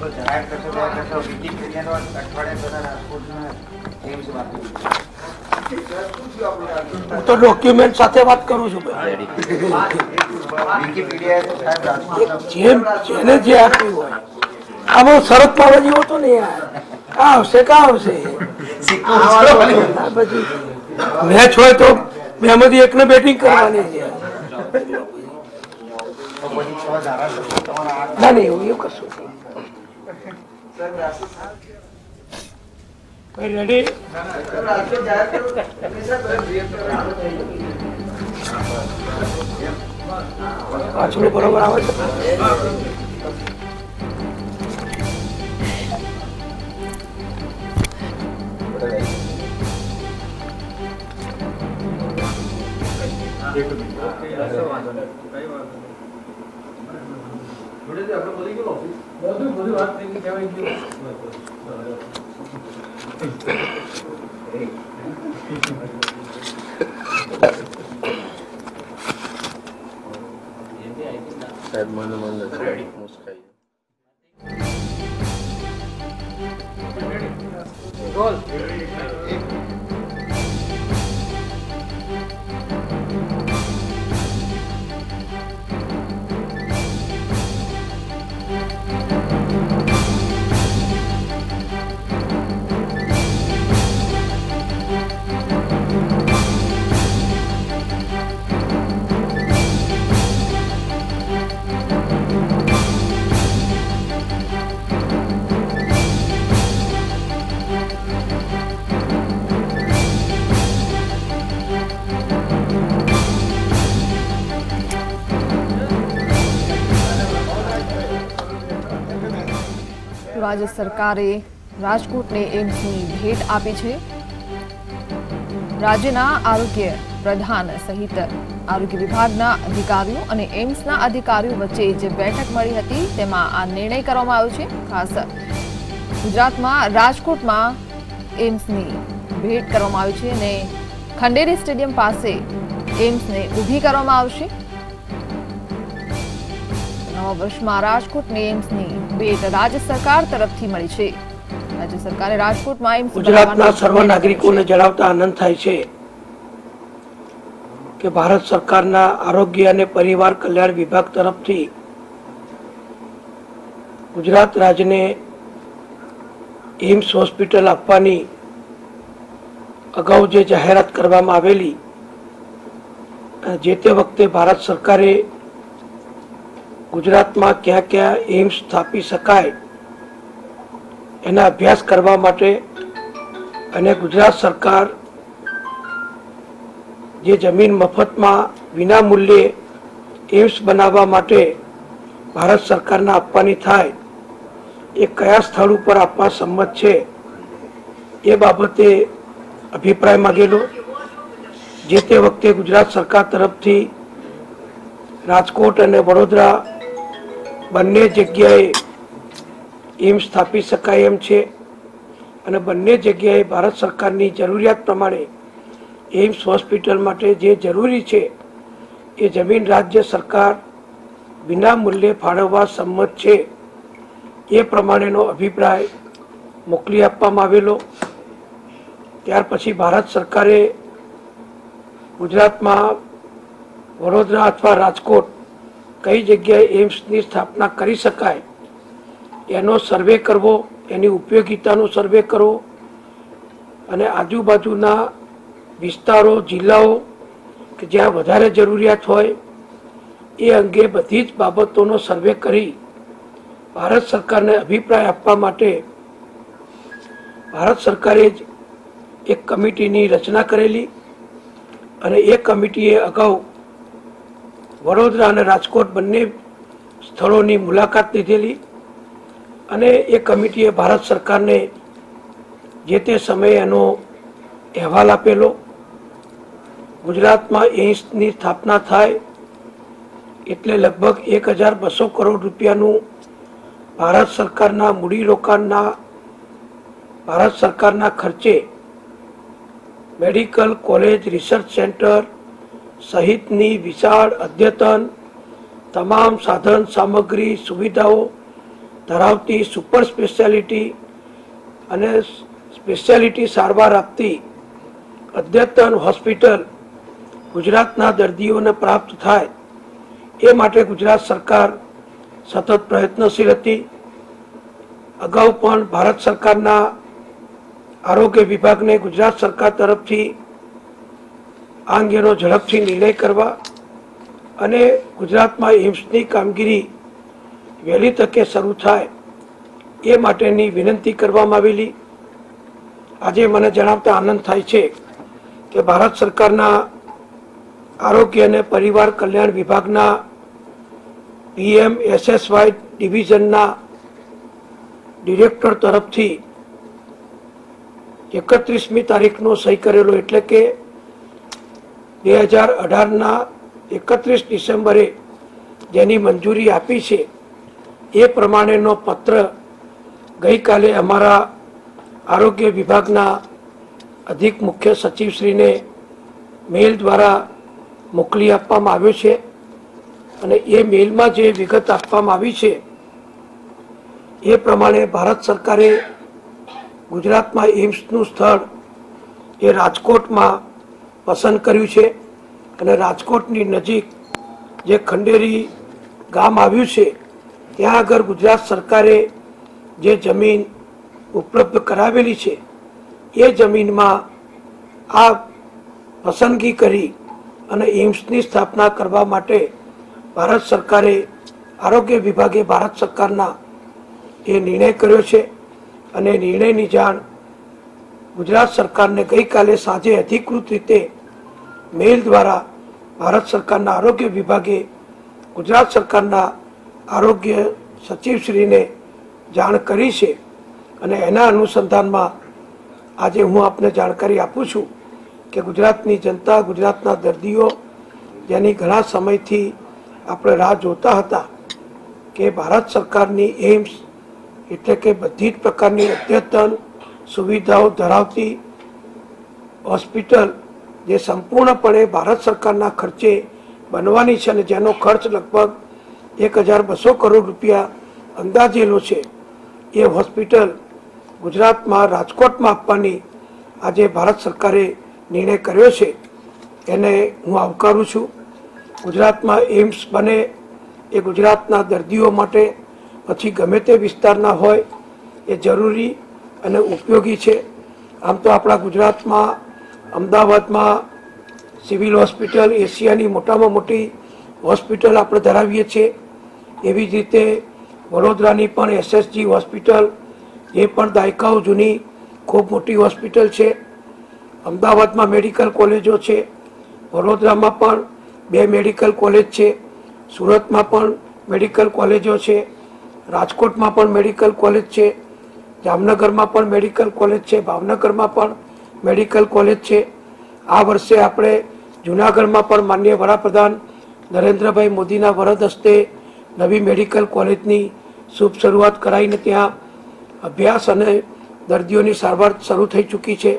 કરશો તો કરશો અઠવાડિયા રાજકોટના હું તો ડોક્યુમેન્ટ સાથે વાત કરું છું જેમ જેને જે આપ્યું હોય. આમાં શરત પાડવા જેવો તો નહીં કા આવશે કા આવશે? આ મેચ હોય તો મેમાંથી એકને બેટિંગ કરવાની છે. તો પછી છ ધારાસભ્યો તમારા આઠ ના નહીં એવું એવું કશું નહીં. ભાઈ રેડી પાછળ બરોબર આવે છે રાજ્ય સરકારે રાજકોટને એમ્સની ભેટ આપી છે. રાજ્યના આરોગ્ય પ્રધાન સહિત આરોગ્ય વિભાગના અધિકારીઓ અને એમ્સના અધિકારીઓ વચ્ચે જે બેઠક મળી હતી, તેમાં આ નિર્ણય કરવામાં આવ્યો છે. ખાસ ગુજરાતમાં રાજકોટમાં એમ્સની ભેટ કરવામાં આવી છે અને ખંડેરી સ્ટેડિયમ પાસે એમ્સને ઊભી કરવામાં આવશે. નવા વર્ષમાં રાજકોટની એમ્સની ભેટ રાજ્ય સરકાર તરફથી મળી છે. રાજ્ય સરકારે રાજકોટમાં એમ્સ ગુજરાતના સર્વ નાગરિકોને જણાવતા આનંદ થાય છે કે ભારત સરકારના આરોગ્ય અને પરિવાર કલ્યાણ વિભાગ તરફથી ગુજરાત રાજ્યને એમ્સ હોસ્પિટલ આપવાની અગાઉ જે જાહેરાત કરવામાં આવેલી જે તે વખતે ભારત સરકારે ગુજરાતમાં ક્યાં ક્યાં એમ્સ સ્થાપી શકાય એના અભ્યાસ કરવા માટે અને ગુજરાત સરકાર જે જમીન મફતમાં વિના મૂલ્યે એમ્સ બનાવવા માટે ભારત સરકારના આપવાની થાય, એ કયા સ્થળ ઉપર આપવા સંમત છે, એ બાબતે અભિપ્રાય માગેલો. જે તે વખતે ગુજરાત સરકાર તરફથી રાજકોટ અને વડોદરા બંને જગ્યાએ એમ્સ સ્થાપી શકાય એમ છે. અને બંને જગ્યાએ ભારત સરકારની જરૂરિયાત પ્રમાણે એમ્સ હોસ્પિટલ માટે જે જરૂરી છે, એ જમીન રાજ્ય સરકાર વિના મૂલ્યે ફાળવવા સંમત છે. એ પ્રમાણેનો અભિપ્રાય મોકલી આપવામાં આવેલો. ત્યાર પછી ભારત સરકારે ગુજરાતમાં વડોદરા અથવા રાજકોટ કઈ જગ્યાએ એમ્સની સ્થાપના કરી શકાય, એનો સર્વે કરવો, એની ઉપયોગિતાનો સર્વે કરવો અને આજુબાજુના વિસ્તારો, જિલ્લાઓ કે જ્યાં વધારે જરૂરિયાત હોય, એ અંગે બધી જ બાબતોનો સર્વે કરી ભારત સરકારને અભિપ્રાય આપવા માટે ભારત સરકારે જ એક કમિટીની રચના કરેલી અને એ કમિટીએ અગાઉ વડોદરા અને રાજકોટ બંને સ્થળોની મુલાકાત લીધેલી અને એ કમિટીએ ભારત સરકારને જે તે સમયે એનો અહેવાલ આપેલો, ગુજરાતમાં એઇમ્સની સ્થાપના થાય એટલે લગભગ એક હજાર બસો કરોડ રૂપિયાનું ભારત સરકારના મૂડીરોકાણના, ભારત સરકારના ખર્ચે મેડિકલ કોલેજ રિસર્ચ સેન્ટર સહિતની વિશાળ અદ્યતન, તમામ સાધન સામગ્રી, સુવિધાઓ ધરાવતી સુપર સ્પેશિયાલિટી અને સ્પેશિયાલિટી સારવાર આપતી અદ્યતન હોસ્પિટલ ગુજરાતના દર્દીઓને પ્રાપ્ત થાય એ માટે ગુજરાત સરકાર સતત પ્રયત્નશીલ હતી. અગાઉ પણ ભારત સરકારના આરોગ્ય વિભાગને ગુજરાત સરકાર તરફથી આ અંગેનો ઝડપથી નિર્ણય કરવા અને ગુજરાતમાં એમ્સની કામગીરી વહેલી તકે શરૂ થાય એ માટેની વિનંતી કરવામાં આવેલી. આજે મને જણાવતા આનંદ થાય છે કે ભારત સરકારના આરોગ્ય અને પરિવાર કલ્યાણ વિભાગના પીએમ એસએસવાય ડિવિઝનના ડિરેક્ટર તરફથી એકત્રીસમી તારીખનો સહી કરેલો એટલે કે બે હજાર અઢારના એકત્રીસ ડિસેમ્બરે જેની મંજૂરી આપી છે, એ પ્રમાણેનો પત્ર ગઈકાલે અમારા આરોગ્ય વિભાગના અધિક મુખ્ય સચિવશ્રીને મેલ દ્વારા મોકલી આપવામાં આવ્યો છે અને એ મેલમાં જે વિગત આપવામાં આવી છે, એ પ્રમાણે ભારત સરકારે ગુજરાતમાં એમ્સનું સ્થળ એ રાજકોટમાં પસંદ કર્યું છે અને રાજકોટની નજીક જે ખંડેરી ગામ આવ્યું છે, ત્યાં આગળ ગુજરાત સરકારે જે જમીન ઉપલબ્ધ કરાવેલી છે, એ જમીનમાં આ પસંદગી કરી અને એમ્સની સ્થાપના કરવા માટે ભારત સરકારે, આરોગ્ય વિભાગે ભારત સરકારના એ નિર્ણય કર્યો છે અને નિર્ણયની જાણ ગુજરાત સરકારને ગઈકાલે સાંજે અધિકૃત રીતે મેલ દ્વારા ભારત સરકારના આરોગ્ય વિભાગે ગુજરાત સરકારના આરોગ્ય સચિવશ્રીને જાણ કરી છે અને એના અનુસંધાનમાં આજે હું આપને જાણકારી આપું છું કે ગુજરાતની જનતા, ગુજરાતના દર્દીઓ જેની ઘણા સમયથી આપણે રાહ જોતા હતા કે ભારત સરકારની એમ્સ એટલે કે બધી જ પ્રકારની અદ્યતન સુવિધાઓ ધરાવતી હોસ્પિટલ જે સંપૂર્ણપણે ભારત સરકારના ખર્ચે બનવાની છે અને જેનો ખર્ચ લગભગ એક હજાર બસો કરોડ રૂપિયા અંદાજેલો છે, એ હોસ્પિટલ ગુજરાતમાં રાજકોટમાં આપવાની આજે ભારત સરકારે નિર્ણય કર્યો છે. એને હું આવકારું છું. ગુજરાતમાં એમ્સ બને એ ગુજરાતના દર્દીઓ માટે પછી ગમે તે વિસ્તારના હોય એ જરૂરી અને ઉપયોગી છે. આમ તો આપણા ગુજરાતમાં, અમદાવાદમાં સિવિલ હોસ્પિટલ, એશિયાની મોટામાં મોટી હોસ્પિટલ આપણે ધરાવીએ છીએ. એવી જ રીતે વડોદરાની પણ એસએસજી હોસ્પિટલ, એ પણ દાયકાઓ જૂની ખૂબ મોટી હોસ્પિટલ છે. અમદાવાદમાં મેડિકલ કોલેજો છે. વડોદરામાં પણ બે મેડિકલ કોલેજ છે. સુરતમાં પણ મેડિકલ કોલેજો છે. રાજકોટમાં પણ મેડિકલ કોલેજ છે. જામનગરમાં પણ મેડિકલ કોલેજ છે, ભાવનગરમાં પણ મેડિકલ કોલેજ છે. આ વર્ષે આપણે જુનાગઢમાં પણ માન્ય વડાપ્રધાન નરેન્દ્રભાઈ મોદીના વરદ હસ્તે નવી મેડિકલ કોલેજની શુભ શરૂઆત કરાઈને ત્યાં અભ્યાસ અને દર્દીઓની સારવાર શરૂ થઈ ચૂકી છે.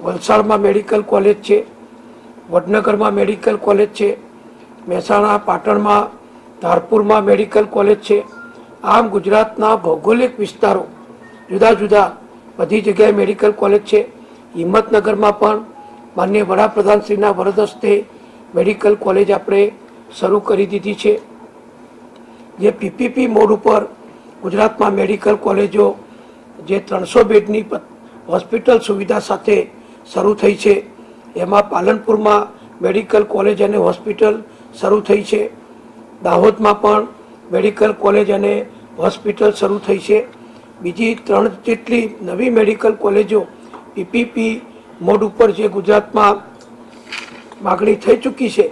વલસાડમાં મેડિકલ કોલેજ છે, વડનગરમાં મેડિકલ કોલેજ છે, મહેસાણા, પાટણમાં ધારપુરમાં મેડિકલ કોલેજ છે. આમ ગુજરાતના ભૌગોલિક વિસ્તારો જુદા જુદા બધી જગ્યાએ મેડિકલ કોલેજ છે. હિંમતનગરમાં પણ માન્ય વડાપ્રધાનશ્રીના વરદ હસ્તે મેડિકલ કોલેજ આપણે શરૂ કરી દીધી છે. જે પીપીપી મોડ ઉપર ગુજરાતમાં મેડિકલ કોલેજો જે ત્રણસો બેડની હોસ્પિટલ સુવિધા સાથે શરૂ થઈ છે. એમાં પાલનપુરમાં મેડિકલ કોલેજ અને હોસ્પિટલ શરૂ થઈ છે. દાહોદમાં પણ મેડિકલ કોલેજ અને હોસ્પિટલ શરૂ થઈ છે. બીજી ત્રણ જેટલી નવી મેડિકલ કોલેજો પીપીપી મોડ ઉપર જે ગુજરાતમાં માગણી થઈ ચૂકી છે,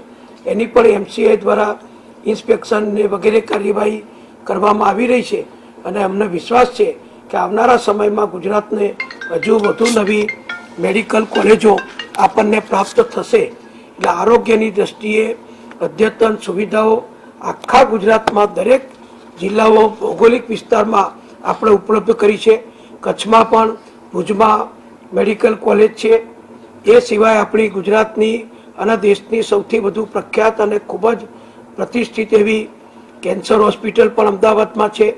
એની પણ એમસીઆઈ દ્વારા ઇન્સ્પેક્શન ને વગેરે કાર્યવાહી કરવામાં આવી રહી છે અને અમને વિશ્વાસ છે કે આવનારા સમયમાં ગુજરાતને હજુ વધુ નવી મેડિકલ કોલેજો આપણને પ્રાપ્ત થશે. એટલે આરોગ્યની દ્રષ્ટિએ અદ્યતન સુવિધાઓ આખા ગુજરાતમાં દરેક જિલ્લાઓ ભૌગોલિક વિસ્તારમાં આપણે ઉપલબ્ધ કરી છે. કચ્છમાં પણ, ભુજમાં મેડિકલ કોલેજ છે. એ સિવાય આપણી ગુજરાતની અને દેશની સૌથી વધુ પ્રખ્યાત અને ખૂબ જ પ્રતિષ્ઠિત એવી કેન્સર હોસ્પિટલ પણ અમદાવાદમાં છે.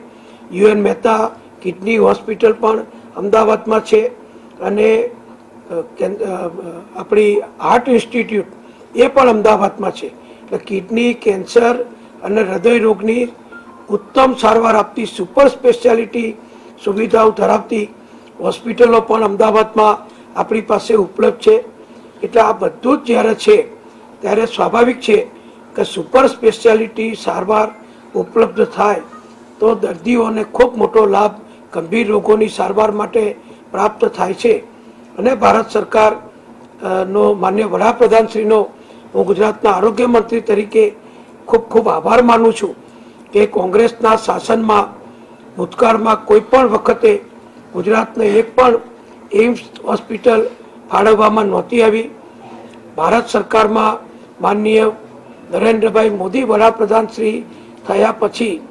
યુએન મહેતા કિડની હોસ્પિટલ પણ અમદાવાદમાં છે. અને આપણી હાર્ટ ઇન્સ્ટિટ્યૂટ એ પણ અમદાવાદમાં છે. એટલે કિડની, કેન્સર અને હૃદય રોગની ઉત્તમ સારવાર આપતી સુપર સ્પેશિયાલિટી સુવિધાઓ ધરાવતી હોસ્પિટલો પણ અમદાવાદમાં આપણી પાસે ઉપલબ્ધ છે. એટલે આ બધું જ જ્યારે છે, ત્યારે સ્વાભાવિક છે કે સુપર સ્પેશિયાલિટી સારવાર ઉપલબ્ધ થાય તો દર્દીઓને ખૂબ મોટો લાભ ગંભીર રોગોની સારવાર માટે પ્રાપ્ત થાય છે. અને ભારત સરકાર નો માન્ય વડાપ્રધાનશ્રીનો હું ગુજરાતના આરોગ્ય મંત્રી તરીકે ખૂબ ખૂબ આભાર માનું છું. કે કોંગ્રેસના શાસનમાં, ભૂતકાળમાં કોઈ પણ વખતે ગુજરાતને એક પણ એમ્સ હોસ્પિટલ ફાળવવામાં નહોતી આવી. ભારત સરકારમાં માનનીય નરેન્દ્રભાઈ મોદી વડાપ્રધાન શ્રી થયા પછી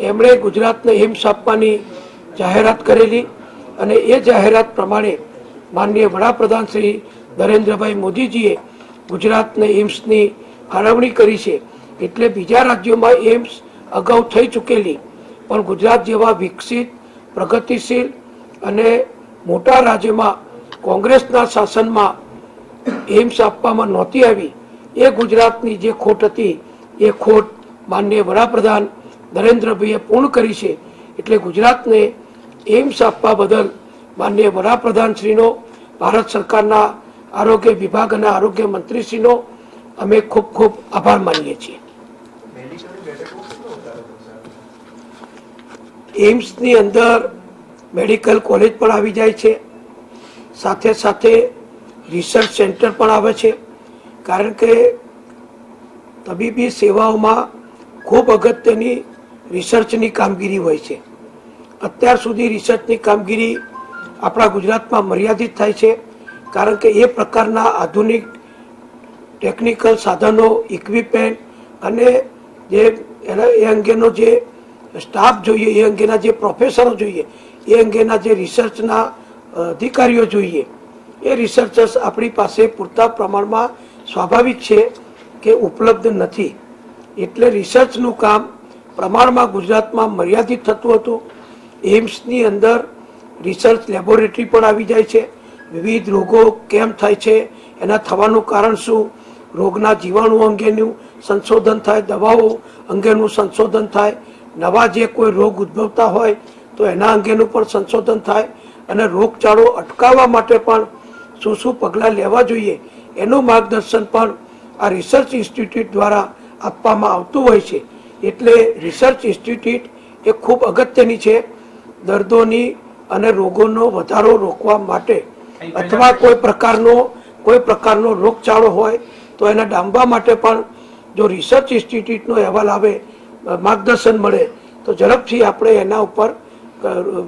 એમણે ગુજરાતને એમ્સ આપવાની જાહેરાત કરેલી અને એ જાહેરાત પ્રમાણે માનનીય વડાપ્રધાન શ્રી નરેન્દ્રભાઈ મોદીજીએ ગુજરાતને એમ્સની ફાળવણી કરી છે. એટલે બીજા રાજ્યોમાં એમ્સ અગાઉ થઈ ચૂકેલી. પણ ગુજરાત જેવા વિકસિત, પ્રગતિશીલ અને મોટા રાજ્યમાં કોંગ્રેસના શાસનમાં એમ્સ આપવામાં નહોતી આવી. એ ગુજરાતની જે ખોટ હતી, એ ખોટ માન્ય વડાપ્રધાન નરેન્દ્રભાઈએ પૂર્ણ કરી છે. એટલે ગુજરાતને એમ્સ આપવા બદલ માન્ય વડાપ્રધાનશ્રીનો, ભારત સરકારના આરોગ્ય વિભાગ અને આરોગ્ય મંત્રીશ્રીનો અમે ખૂબ ખૂબ આભાર માનીએ છીએ મેડિકલ બેઠકો કેટલો વધારો થશે એમ્સની અંદર મેડિકલ કોલેજ પણ આવી જાય છે. સાથે સાથે રિસર્ચ સેન્ટર પણ આવે છે. કારણ કે તબીબી સેવાઓમાં ખૂબ અગત્યની રિસર્ચની કામગીરી હોય છે. અત્યાર સુધી રિસર્ચની કામગીરી આપણા ગુજરાતમાં મર્યાદિત થાય છે. કારણ કે એ પ્રકારના આધુનિક ટેકનિકલ સાધનો ઇક્વિપમેન્ટ અને જે એના એ અંગેનો જે સ્ટાફ જોઈએ, એ અંગેના જે પ્રોફેસરો જોઈએ, એ અંગેના જે રિસર્ચના અધિકારીઓ જોઈએ, એ રિસર્ચર્સ આપણી પાસે પૂરતા પ્રમાણમાં સ્વાભાવિક છે કે ઉપલબ્ધ નથી. એટલે રિસર્ચનું કામ પ્રમાણમાં ગુજરાતમાં મર્યાદિત થતું હતું. એમ્સની અંદર રિસર્ચ લેબોરેટરી પણ આવી જાય છે. વિવિધ રોગો કેમ થાય છે, એના થવાનું કારણ શું, રોગના જીવાણુ અંગેનું સંશોધન થાય, દવાઓ અંગેનું સંશોધન થાય નવા જે કોઈ રોગ ઉદ્ભવતા હોય તો એના અંગેનું પણ સંશોધન થાય અને રોગચાળો અટકાવવા માટે પણ શું શું પગલાં લેવા જોઈએ એનું માર્ગદર્શન પણ આ રિસર્ચ ઇન્સ્ટિટ્યૂટ દ્વારા આપવામાં આવતું હોય છે. એટલે રિસર્ચ ઇન્સ્ટિટ્યૂટ એ ખૂબ અગત્યની છે દર્દોની અને રોગોનો વધારો રોકવા માટે. અથવા કોઈ પ્રકારનો કોઈ પ્રકારનો રોગચાળો હોય તો એને ડામવા માટે પણ જો રિસર્ચ ઇન્સ્ટિટ્યૂટનો અહેવાલ આવે માર્ગદર્શન મળે, તો ઝડપથી આપણે એના ઉપર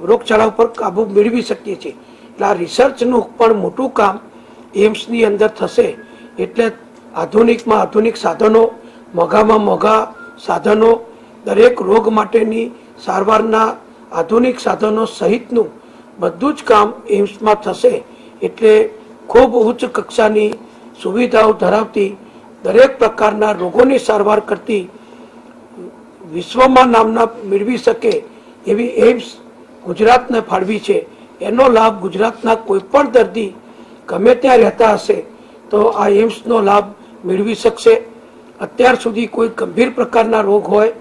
રોગચાળા ઉપર કાબુ મેળવી શકીએ છીએ. એટલે આ રિસર્ચનું પણ મોટું કામ એમ્સની અંદર થશે. એટલે આધુનિકમાં આધુનિક સાધનો, મોંઘામાં મોંઘા સાધનો, દરેક રોગ માટેની સારવારના આધુનિક સાધનો સહિતનું બધું જ કામ એમ્સમાં થશે. એટલે ખૂબ ઉચ્ચ કક્ષાની સુવિધાઓ ધરાવતી દરેક પ્રકારના રોગોની સારવાર કરતી વિશ્વમાં નામના મેળવી શકે એવી એઇમ્સ ગુજરાતને ફાળવી છે. એનો લાભ ગુજરાતના કોઈ પણ દર્દી ગમે ત્યાં રહેતા હશે, તો આ એમ્સનો લાભ મેળવી શકશે. અત્યાર સુધી કોઈ ગંભીર પ્રકારના રોગ હોય,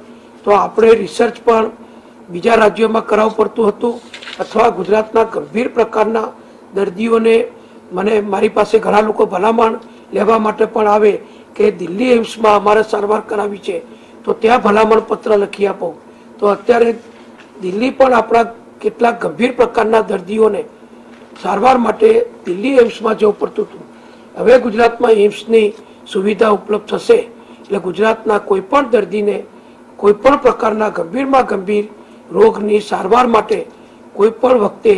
તો આપણે રિસર્ચ પણ બીજા રાજ્યોમાં કરાવવું પડતું હતું અથવા ગુજરાતના ગંભીર પ્રકારના દર્દીઓને મને મારી પાસે ઘણા લોકો ભલામણ લેવા માટે પણ આવે કે દિલ્હી એમ્સમાં અમારે સારવાર કરાવી છે. તો ત્યાં ભલામણ પત્ર લખી આપો. તો અત્યારે દિલ્હી પણ આપણા કેટલાક ગંભીર પ્રકારના દર્દીઓને સારવાર માટે દિલ્હી એમ્સમાં જવું પડતું હતું. હવે ગુજરાતમાં એમ્સની સુવિધા ઉપલબ્ધ થશે. એટલે ગુજરાતના કોઈપણ દર્દીને કોઈ પણ પ્રકારના ગંભીરમાં ગંભીર રોગની સારવાર માટે કોઈપણ વખતે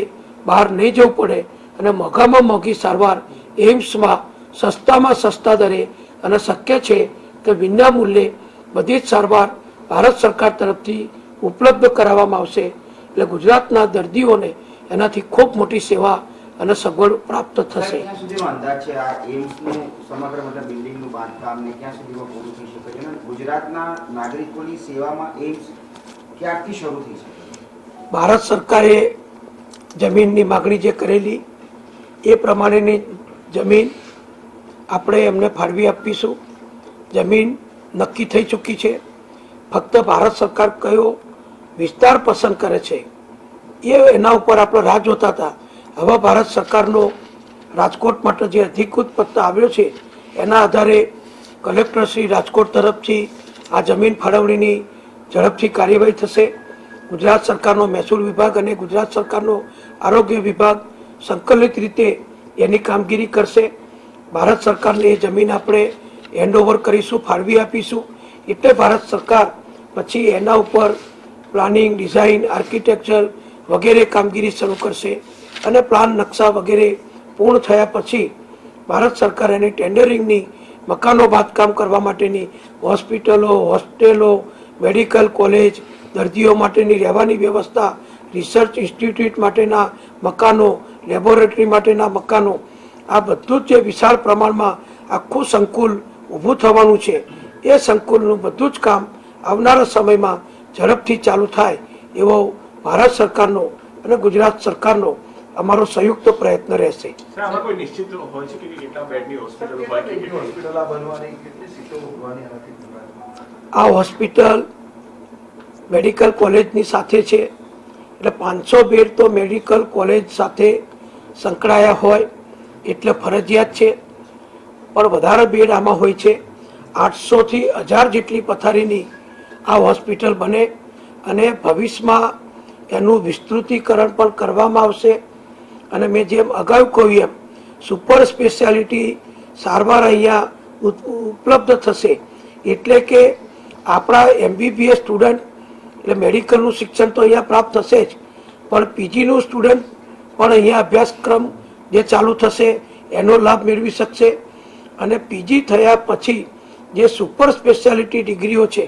બહાર નહીં જવું પડે અને મોંઘામાં મોંઘી સારવાર એમ્સમાં સસ્તામાં સસ્તા દરે અને શક્ય છે કે વિના મૂલ્યે બધી જ સારવાર ભારત સરકાર તરફથી ઉપલબ્ધ કરાવવામાં આવશે. એટલે ગુજરાતના દર્દીઓને એનાથી ખૂબ મોટી સેવા અને સગવડ પ્રાપ્ત થશે. ભારત સરકારે જમીનની માગણી જે કરેલી એ પ્રમાણેની જમીન આપણે એમને ફાળવી આપીશું. જમીન નક્કી થઈ ચૂકી છે. ફક્ત ભારત સરકાર કયો વિસ્તાર પસંદ કરે છે, એ એના ઉપર આપણે રાહ જોતા હતા. હવે ભારત સરકારનો રાજકોટ માટે જે અધિકૃત પત્ર આવ્યો છે, એના આધારે કલેક્ટરશ્રી રાજકોટ તરફથી આ જમીન ફાળવણીની ઝડપથી કાર્યવાહી થશે. ગુજરાત સરકારનો મહેસૂલ વિભાગ અને ગુજરાત સરકારનો આરોગ્ય વિભાગ સંકલિત રીતે એની કામગીરી કરશે. ભારત સરકારને એ જમીન આપણે હેન્ડઓવર કરીશું, ફાળવી આપીશું. એટલે ભારત સરકાર પછી એના ઉપર પ્લાનિંગ ડિઝાઇન આર્કિટેક્ચર વગેરે કામગીરી શરૂ કરશે અને પ્લાન નકશા વગેરે પૂર્ણ થયા પછી ભારત સરકાર એની ટેન્ડરિંગની મકાનો બાંધકામ કરવા માટેની, હોસ્પિટલો, હોસ્ટેલો મેડિકલ કોલેજ દર્દીઓ માટેની રહેવાની વ્યવસ્થા રિસર્ચ ઇન્સ્ટિટ્યૂટ માટેના મકાનો લેબોરેટરી માટેના મકાનો, આ બધું જ જે વિશાળ પ્રમાણમાં આખું સંકુલ ઊભું થવાનું છે. એ સંકુલનું બધું જ કામ આવનારા સમયમાં ઝડપથી ચાલુ થાય એવો ભારત સરકારનો અને ગુજરાત સરકારનો અમારો સંયુક્ત પ્રયત્ન રહેશે. સર આમાં કોઈ નિશ્ચિત હોય છે કે કેટલા બેડની હોસ્પિટલ હોય કે કેટલી કેટલી હોસ્પિટલ આ બનવાની કેટલી સીટો ઉભવાની આનાથી વિભાગમાં? આ હોસ્પિટલ મેડિકલ કોલેજની સાથે છે. એટલે પાંચસો બેડ તો મેડિકલ કોલેજ સાથે સંકળાયા હોય. એટલે ફરજિયાત છે. પણ વધારે બેડ આમાં હોય છે. આઠસોથી હજાર જેટલી પથારીની આ હોસ્પિટલ બને અને ભવિષ્યમાં એનું વિસ્તૃતિકરણ પણ કરવામાં આવશે. અને મેં જેમ અગાઉ કહ્યું એમ સુપર સ્પેશિયાલિટી સારવાર અહીંયા ઉપ- ઉપલબ્ધ થશે. એટલે કે આપણા એમબીબીએસ સ્ટુડન્ટ એટલે મેડિકલનું શિક્ષણ તો અહીંયા પ્રાપ્ત થશે જ. પણ પીજીનું સ્ટુડન્ટ પણ અહીંયા અભ્યાસક્રમ જે ચાલુ થશે, એનો લાભ મેળવી શકશે. અને પીજી થયા પછી જે સુપર સ્પેશિયાલિટી ડિગ્રીઓ છે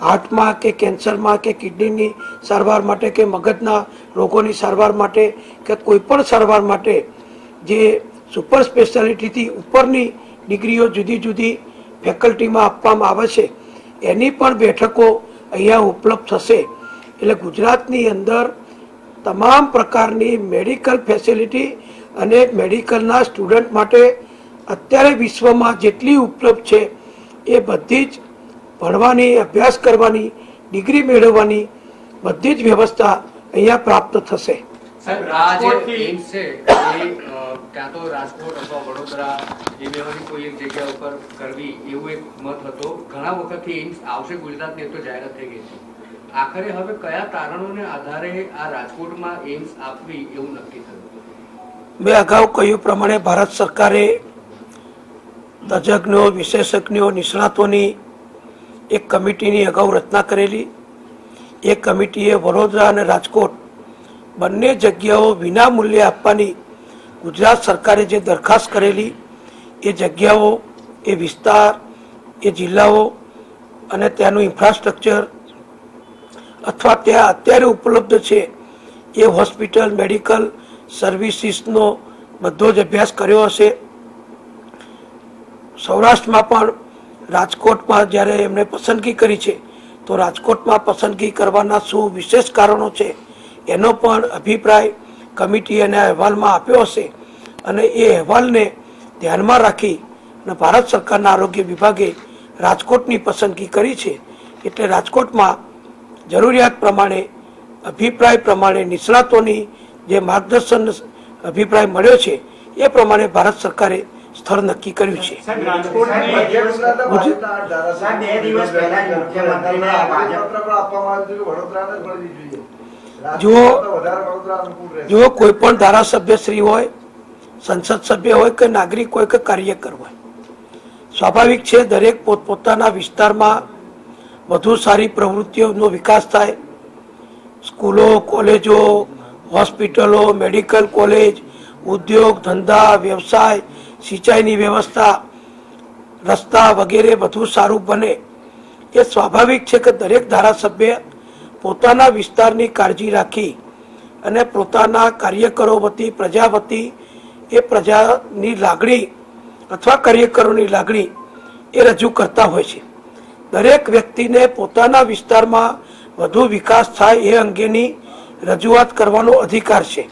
હાર્ટમાં કે કેન્સરમાં કે કિડનીની સારવાર માટે કે મગજના રોગોની સારવાર માટે કે કોઈ પણ સારવાર માટે જે સુપર સ્પેશિયાલિટીથી ઉપરની ડિગ્રીઓ જુદી જુદી ફેકલ્ટીમાં આપવામાં આવે છે, એની પણ બેઠકો અહીંયા ઉપલબ્ધ થશે. એટલે ગુજરાતની અંદર તમામ પ્રકારની મેડિકલ ફેસિલિટી અને મેડિકલના સ્ટુડન્ટ માટે અત્યારે વિશ્વમાં જેટલી ઉપલબ્ધ છે એ બધી જ ભણવાની અભ્યાસ કરવાની ડિગ્રી મેળવવાની બધી જ વ્યવસ્થા અહીંયા પ્રાપ્ત થશે. ક્યાં તો રાજકોટ અથવા વડોદરા એ બેમાંથી કોઈ એક જગ્યા ઉપર કરવી એવું એક મત હતો. ઘણા વખતથી એમ્સ આવશે ગુજરાતની તો જાહેરાત થઈ ગઈ છે. આખરે હવે કયા કારણોને આધારે આ રાજકોટમાં એમ્સ આપવી એવું નક્કી થયું? મેં અગાઉ કહ્યું પ્રમાણે ભારત સરકારે તજજ્ઞો વિશેષજ્ઞો, નિષ્ણાતોની એક કમિટીની અગાઉ રચના કરેલી. એ કમિટીએ વડોદરા અને રાજકોટ બંને જગ્યાઓ વિના મૂલ્યે આપવાની ગુજરાત સરકારે જે દરખાસ્ત કરેલી, એ જગ્યાઓ, એ વિસ્તાર, એ જિલ્લાઓ અને ત્યાંનું ઇન્ફ્રાસ્ટ્રક્ચર અથવા ત્યાં અત્યારે ઉપલબ્ધ છે, એ હોસ્પિટલ, મેડિકલ સર્વિસીસનો બધો જ અભ્યાસ કર્યો હશે. સૌરાષ્ટ્રમાં પણ રાજકોટમાં જ્યારે એમણે પસંદગી કરી છે, તો રાજકોટમાં પસંદગી કરવાના શું વિશેષ કારણો છે, એનો પણ અભિપ્રાય કમિટી અને અહેવાલમાં આપ્યો હશે. અને એ અહેવાલને ધ્યાનમાં રાખી અને ભારત સરકારના આરોગ્ય વિભાગે રાજકોટની પસંદગી કરી છે. એટલે રાજકોટમાં જરૂરિયાત પ્રમાણે, અભિપ્રાય પ્રમાણે નિષ્ણાતોની જે માર્ગદર્શન અભિપ્રાય મળ્યો છે, એ પ્રમાણે ભારત સરકારે સ્થળ નક્કી કર્યું છે. જ. જો કોઈ પણ ધારાસભ્ય શ્રી હોય સંસદ સભ્ય હોય કે નાગરિક હોય કે કાર્યકર હોય સ્વાભાવિક છે દરેક પોતપોતાના વિસ્તારમાં વધુ સારી પ્રવૃત્તિઓનો વિકાસ થાય. સ્કૂલો કોલેજો હોસ્પિટલો મેડિકલ કોલેજ ઉદ્યોગ ધંધા વ્યવસાય સિંચાઈની વ્યવસ્થા, રસ્તા વગેરે બધું સારું બને. એ સ્વાભાવિક છે કે દરેક ધારાસભ્ય પોતાના વિસ્તારની કાળજી રાખી અને પોતાના કાર્યકરો વતી, પ્રજા વતી એ પ્રજાની લાગણી અથવા કાર્યકરોની લાગણી એ રજૂ કરતા હોય છે. દરેક વ્યક્તિને પોતાના વિસ્તારમાં વધુ વિકાસ થાય એ અંગેની રજૂઆત કરવાનો અધિકાર છે.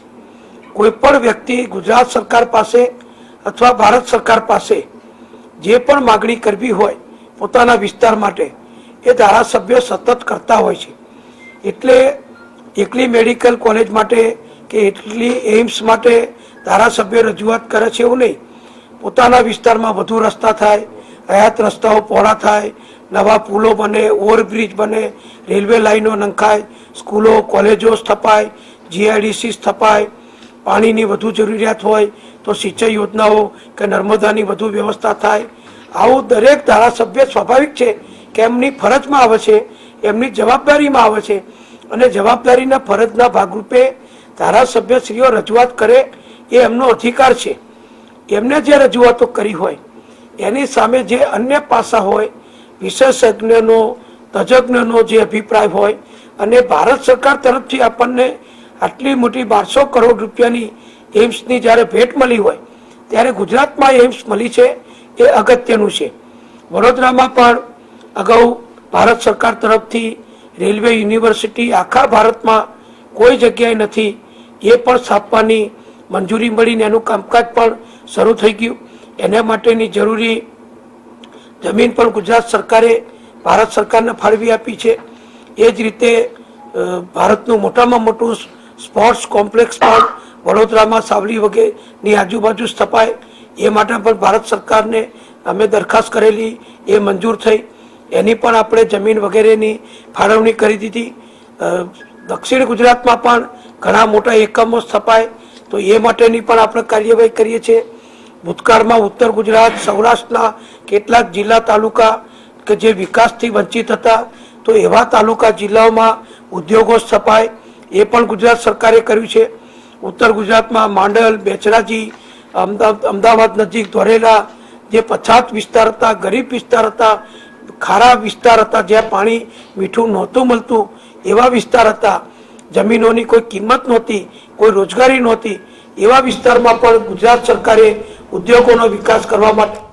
કોઈ પણ વ્યક્તિ ગુજરાત સરકાર પાસે અથવા ભારત સરકાર પાસે જે પણ માગણી કરવી હોય પોતાના વિસ્તાર માટે, એ ધારાસભ્યો સતત કરતા હોય છે. એટલે એકલી મેડિકલ કોલેજ માટે કે એટલી એઇમ્સ માટે ધારાસભ્ય રજૂઆત કરે છે એવું નહીં. પોતાના વિસ્તારમાં વધુ રસ્તા થાય, હયાત રસ્તાઓ પહોળા થાય, નવા પુલો બને, ઓવરબ્રિજ બને, રેલવે લાઈનો નંખાય, સ્કૂલો, કોલેજો સ્થપાય, જીઆઈડીસી સ્થપાય, પાણીની વધુ જરૂરિયાત હોય તો સિંચાઈ યોજનાઓ કે નર્મદાની વધુ વ્યવસ્થા થાય. આવું દરેક ધારાસભ્ય સ્વાભાવિક છે કે એમની ફરજમાં આવે છે, એમની જવાબદારીમાં આવે છે અને જવાબદારીના ફરજના ભાગરૂપે ધારાસભ્યશ્રીઓ રજૂઆત કરે એ એમનો અધિકાર છે. એમને જે રજૂઆતો કરી હોય, એની સામે જે અન્ય પાસા હોય, વિશેષજ્ઞનો, તજજ્ઞનો જે અભિપ્રાય હોય અને ભારત સરકાર તરફથી આપણને આટલી મોટી બારસો કરોડ રૂપિયાની એમ્સની જ્યારે ભેટ મળી હોય, ત્યારે ગુજરાતમાં એમ્સ મળી છે, એ અગત્યનું છે. વડોદરામાં પણ અગાઉ ભારત સરકાર તરફથી રેલવે યુનિવર્સિટી આખા ભારતમાં કોઈ જગ્યાએ નથી, એ પણ સ્થાપવાની મંજૂરી મળીને એનું કામકાજ પણ શરૂ થઈ ગયું. એના માટેની જરૂરી જમીન પણ ગુજરાત સરકારે ભારત સરકારને ફાળવી આપી છે. એ જ રીતે ભારતનું મોટામાં મોટું સ્પોર્ટ્સ કોમ્પ્લેક્સ પણ વડોદરામાં સાવલી વગેરેની આજુબાજુ સ્થપાય. એ માટે પણ ભારત સરકારને અમે દરખાસ્ત કરેલી એ મંજૂર થઈ. એની પણ આપણે જમીન વગેરેની ફાળવણી કરી દીધી. દક્ષિણ ગુજરાતમાં પણ ઘણા મોટા એકમો સ્થપાય. તો એ માટેની પણ આપણે કાર્યવાહી કરીએ છીએ. ભૂતકાળમાં ઉત્તર ગુજરાત, સૌરાષ્ટ્રના કેટલાક જિલ્લા તાલુકા કે જે વિકાસથી વંચિત હતા, તો એવા તાલુકા જિલ્લાઓમાં ઉદ્યોગો સ્થપાય. એ પણ ગુજરાત સરકારે કર્યું છે. ઉત્તર ગુજરાતમાં માંડલ, બેચરાજી અમદાવાદ નજીક ધોરેલા જે પછાત વિસ્તાર હતા, ગરીબ વિસ્તાર હતા, ખારા વિસ્તાર હતા, જ્યાં પાણી મીઠું નહોતું મળતું, એવા વિસ્તાર હતા. જમીનોની કોઈ કિંમત નહોતી, કોઈ રોજગારી નહોતી. એવા વિસ્તારમાં પણ ગુજરાત સરકારે ઉદ્યોગોનો વિકાસ કરવા માટે